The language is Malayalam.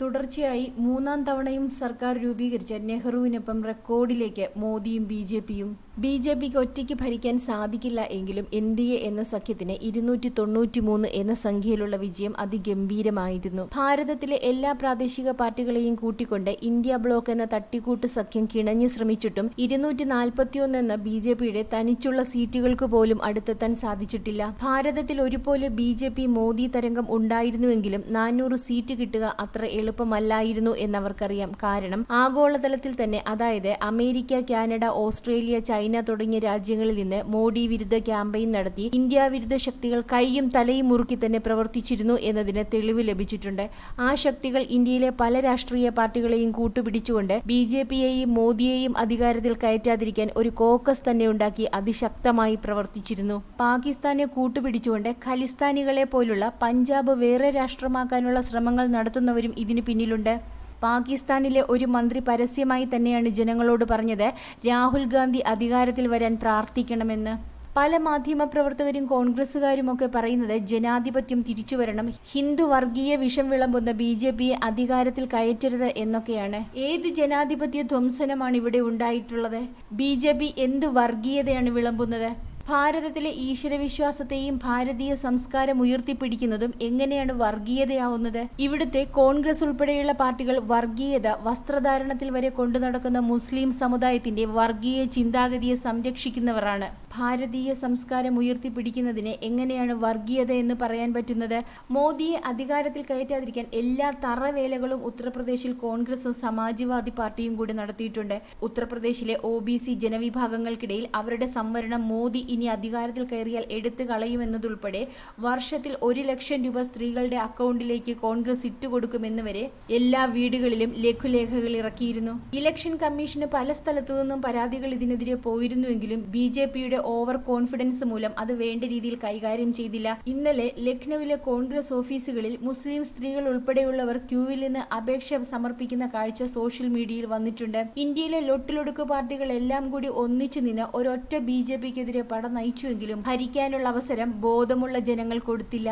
തുടർച്ചയായി മൂന്നാം തവണയും സർക്കാർ രൂപീകരിച്ച നെഹ്റുവിനൊപ്പം റെക്കോർഡിലേക്ക് മോദിയും ബി ജെ പിയും. ബി ജെ പിക്ക് ഒറ്റയ്ക്ക് ഭരിക്കാൻ സാധിക്കില്ല എങ്കിലും എൻ ഡി എ എന്ന സഖ്യത്തിന് ഇരുന്നൂറ്റി തൊണ്ണൂറ്റി മൂന്ന് എന്ന സംഖ്യയിലുള്ള വിജയം അതിഗംഭീരമായിരുന്നു. ഭാരതത്തിലെ എല്ലാ പ്രാദേശിക പാർട്ടികളെയും കൂട്ടിക്കൊണ്ട് ഇന്ത്യ ബ്ലോക്ക് എന്ന തട്ടിക്കൂട്ട് സഖ്യം കിണഞ്ഞു ശ്രമിച്ചിട്ടും ഇരുന്നൂറ്റി നാൽപ്പത്തിയൊന്ന് എന്ന ബി ജെ പിയുടെ തനിച്ചുള്ള സീറ്റുകൾക്ക് പോലും അടുത്തെത്താൻ സാധിച്ചിട്ടില്ല. ഭാരതത്തിൽ ഒരുപോലെ ബി ജെ പി മോദി തരംഗം ഉണ്ടായിരുന്നുവെങ്കിലും നാനൂറ് സീറ്റ് കിട്ടുക അത്ര എളുപ്പമല്ലായിരുന്നു എന്നവർക്കറിയാം. കാരണം ആഗോളതലത്തിൽ തന്നെ അതായത് അമേരിക്ക കാനഡ ഓസ്ട്രേലിയ ചൈന തുടങ്ങിയ രാജ്യങ്ങളിൽ നിന്ന് മോഡി വിരുദ്ധ ക്യാമ്പയിൻ നടത്തി ഇന്ത്യ വിരുദ്ധ ശക്തികൾ കൈയും തലയും മുറുക്കി തന്നെ പ്രവർത്തിച്ചിരുന്നു എന്നതിന് തെളിവ് ലഭിച്ചിട്ടുണ്ട്. ആ ശക്തികൾ ഇന്ത്യയിലെ പല രാഷ്ട്രീയ പാർട്ടികളെയും കൂട്ടുപിടിച്ചുകൊണ്ട് ബി ജെ പിയെയും മോദിയെയും അധികാരത്തിൽ കയറ്റാതിരിക്കാൻ ഒരു കോക്കസ് തന്നെ ഉണ്ടാക്കി അതിശക്തമായി പ്രവർത്തിച്ചിരുന്നു. പാകിസ്ഥാനെ കൂട്ടുപിടിച്ചുകൊണ്ട് ഖലിസ്ഥാനികളെ പോലുള്ള പഞ്ചാബ് വേറെ രാഷ്ട്രമാക്കാനുള്ള ശ്രമങ്ങൾ നടത്തുന്നവരും ഇതിനു പിന്നിലുണ്ട്. പാകിസ്ഥാനിലെ ഒരു മന്ത്രി പരസ്യമായി തന്നെയാണ് ജനങ്ങളോട് പറഞ്ഞത് രാഹുൽ ഗാന്ധി അധികാരത്തിൽ വരാൻ പ്രാർത്ഥിക്കണമെന്ന്. പല മാധ്യമപ്രവർത്തകരും കോൺഗ്രസുകാരുമൊക്കെ പറയുന്നത് ജനാധിപത്യം തിരിച്ചുവരണം ഹിന്ദു വർഗീയ വിഷം വിളമ്പുന്ന ബി ജെ പിയെ അധികാരത്തിൽ കയറ്റരുത് എന്നൊക്കെയാണ്. ഏത് ജനാധിപത്യ ധ്വംസനമാണ് ഇവിടെ ഉണ്ടായിട്ടുള്ളത്? ബി ജെ പി എന്ത് വർഗീയതയാണ് വിളമ്പുന്നത്? ഭാരതത്തിലെ ഈശ്വരവിശ്വാസത്തെയും ഭാരതീയ സംസ്കാരം ഉയർത്തിപ്പിടിക്കുന്നതും എങ്ങനെയാണ് വർഗീയതയാവുന്നത്? ഇവിടുത്തെ കോൺഗ്രസ് ഉൾപ്പെടെയുള്ള പാർട്ടികൾ വർഗീയത വസ്ത്രധാരണത്തിൽ വരെ കൊണ്ടു നടക്കുന്ന മുസ്ലിം സമുദായത്തിന്റെ വർഗീയ ചിന്താഗതിയെ സംരക്ഷിക്കുന്നവരാണ്. ഭാരതീയ സംസ്കാരം ഉയർത്തിപ്പിടിക്കുന്നതിന് എങ്ങനെയാണ് വർഗീയത എന്ന് പറയാൻ പറ്റുന്നത്? മോദിയെ അധികാരത്തിൽ കയറ്റാതിരിക്കാൻ എല്ലാ തറവേലകളും ഉത്തർപ്രദേശിൽ കോൺഗ്രസും സമാജ്വാദി പാർട്ടിയും കൂടി നടത്തിയിട്ടുണ്ട്. ഉത്തർപ്രദേശിലെ ഒ ബി സി ജനവിഭാഗങ്ങൾക്കിടയിൽ അവരുടെ സംവരണം മോദി ഇനി അധികാരത്തിൽ കയറിയാൽ എടുത്തു കളയുമെന്നതുൾപ്പെടെ വർഷത്തിൽ ഒരു ലക്ഷം രൂപ സ്ത്രീകളുടെ അക്കൗണ്ടിലേക്ക് കോൺഗ്രസ് ഇട്ടുകൊടുക്കുമെന്ന് വരെ എല്ലാ വീടുകളിലും ലഘുലേഖകൾ ഇറക്കിയിരുന്നു. ഇലക്ഷൻ കമ്മീഷന് പല സ്ഥലത്തു നിന്നും പരാതികൾ ഇതിനെതിരെ പോയിരുന്നുവെങ്കിലും ബി ജെ പിയുടെ ഓവർ കോൺഫിഡൻസ് മൂലം അത് വേണ്ട രീതിയിൽ കൈകാര്യം ചെയ്തില്ല. ഇന്നലെ ലക്നൌവിലെ കോൺഗ്രസ് ഓഫീസുകളിൽ മുസ്ലിം സ്ത്രീകൾ ഉൾപ്പെടെയുള്ളവർ ക്യൂവിൽ നിന്ന് അപേക്ഷ സമർപ്പിക്കുന്ന കാഴ്ച സോഷ്യൽ മീഡിയയിൽ വന്നിട്ടുണ്ട്. ഇന്ത്യയിലെ ലൊട്ടിലൊടുക്ക് പാർട്ടികൾ എല്ലാം കൂടി ഒന്നിച്ചു നിന്ന് ഒരൊറ്റ ബി ജെ പിക്കെതിരെ പട നയിച്ചുവെങ്കിലും ഭരിക്കാനുള്ള അവസരം ബോധമുള്ള ജനങ്ങൾ കൊടുത്തില്ല.